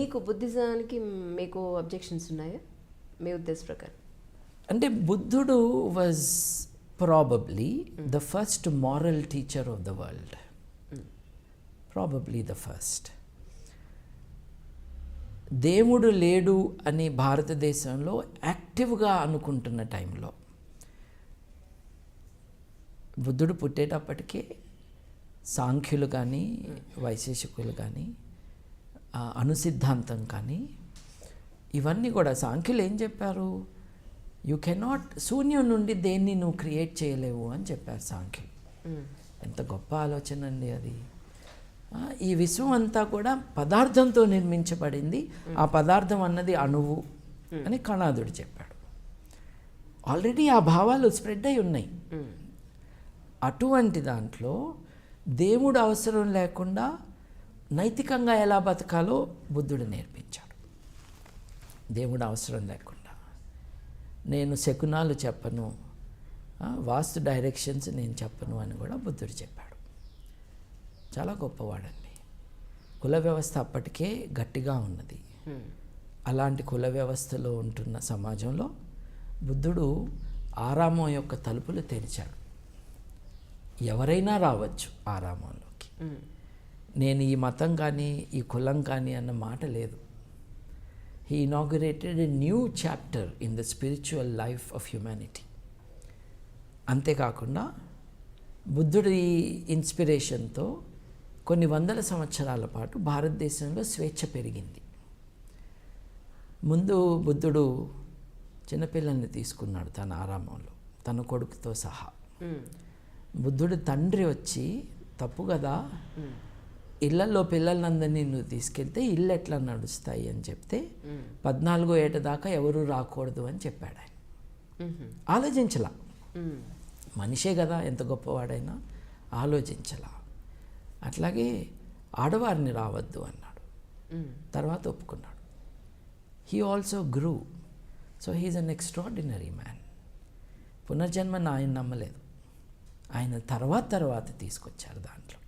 మీకు బుద్ధిజానికి మీకు అబ్జెక్షన్స్ ఉన్నాయా? మీ ఉద్దేశ ప్రకారం. అంటే బుద్ధుడు was probably the first moral teacher of the world probably the first దేవుడు లేడు అని భారతదేశంలో యాక్టివ్గా అనుకుంటున్న టైంలో బుద్ధుడు పుట్టేటప్పటికే సాంఖ్యులు కానీ వైశేషికులు కానీ ఆ, అణుసిద్ధాంతం కానీ ఇవన్నీ కూడా సాంఖ్యులు ఏం చెప్పారు? యూ కెనాట్ శూన్యం నుండి దేన్ని నువ్వు క్రియేట్ చేయలేవు అని చెప్పారు సాంఖ్యులు. ఎంత గొప్ప ఆలోచన అండి అది. ఈ విశ్వం అంతా కూడా పదార్థంతో నిర్మించబడింది. ఆ పదార్థం అన్నది అణువు అని కణాదుడు చెప్పాడు. ఆల్రెడీ ఆ భావాలు స్ప్రెడ్ అయి ఉన్నాయి. అటువంటి దాంట్లో దేవుడు అవసరం లేకుండా నైతికంగా ఎలా బతకాలో బుద్ధుడు నేర్పించాడు. దేవుడు అవసరం లేకుండా. నేను శకునాలు చెప్పను వాస్తు డైరెక్షన్స్ నేను చెప్పను అని కూడా బుద్ధుడు చెప్పాడు. చాలా గొప్పవాడండి. కుల వ్యవస్థ అప్పటికే గట్టిగా ఉన్నది. అలాంటి కుల వ్యవస్థలో ఉంటున్న సమాజంలో బుద్ధుడు ఆరామం యొక్క తలుపులు తెరిచాడు. ఎవరైనా రావచ్చు ఆరామంలోకి. నేను ఈ మతం కానీ ఈ కులం కానీ అన్న మాట లేదు. He inaugurated a new chapter in the spiritual life of humanity అంతేకాకుండా బుద్ధుడి ఇన్స్పిరేషన్తో కొన్ని వందల సంవత్సరాల పాటు భారతదేశంలో స్వేచ్ఛ పెరిగింది. ముందు బుద్ధుడు చిన్నపిల్లల్ని తీసుకున్నాడు తన ఆరామంలో తన కొడుకుతో సహా. బుద్ధుడు తండ్రి వచ్చి తప్పు కదా ఇళ్ళలో పిల్లలందరినీ నువ్వు తీసుకెళ్తే ఇల్లు ఎట్లా నడుస్తాయి అని చెప్తే పద్నాలుగో ఏట దాకా ఎవరు రాకూడదు అని చెప్పాడు ఆయన. ఆలోచించలా. మనిషే కదా ఎంత గొప్పవాడైనా ఆలోచించలా. అట్లాగే ఆడవారిని రావద్దు అన్నాడు. తర్వాత ఒప్పుకున్నాడు. He also grew so he is an extraordinary man పునర్జన్మను ఆయన నమ్మలేదు. ఆయన తర్వాత తర్వాత తీసుకొచ్చారు దాంట్లో.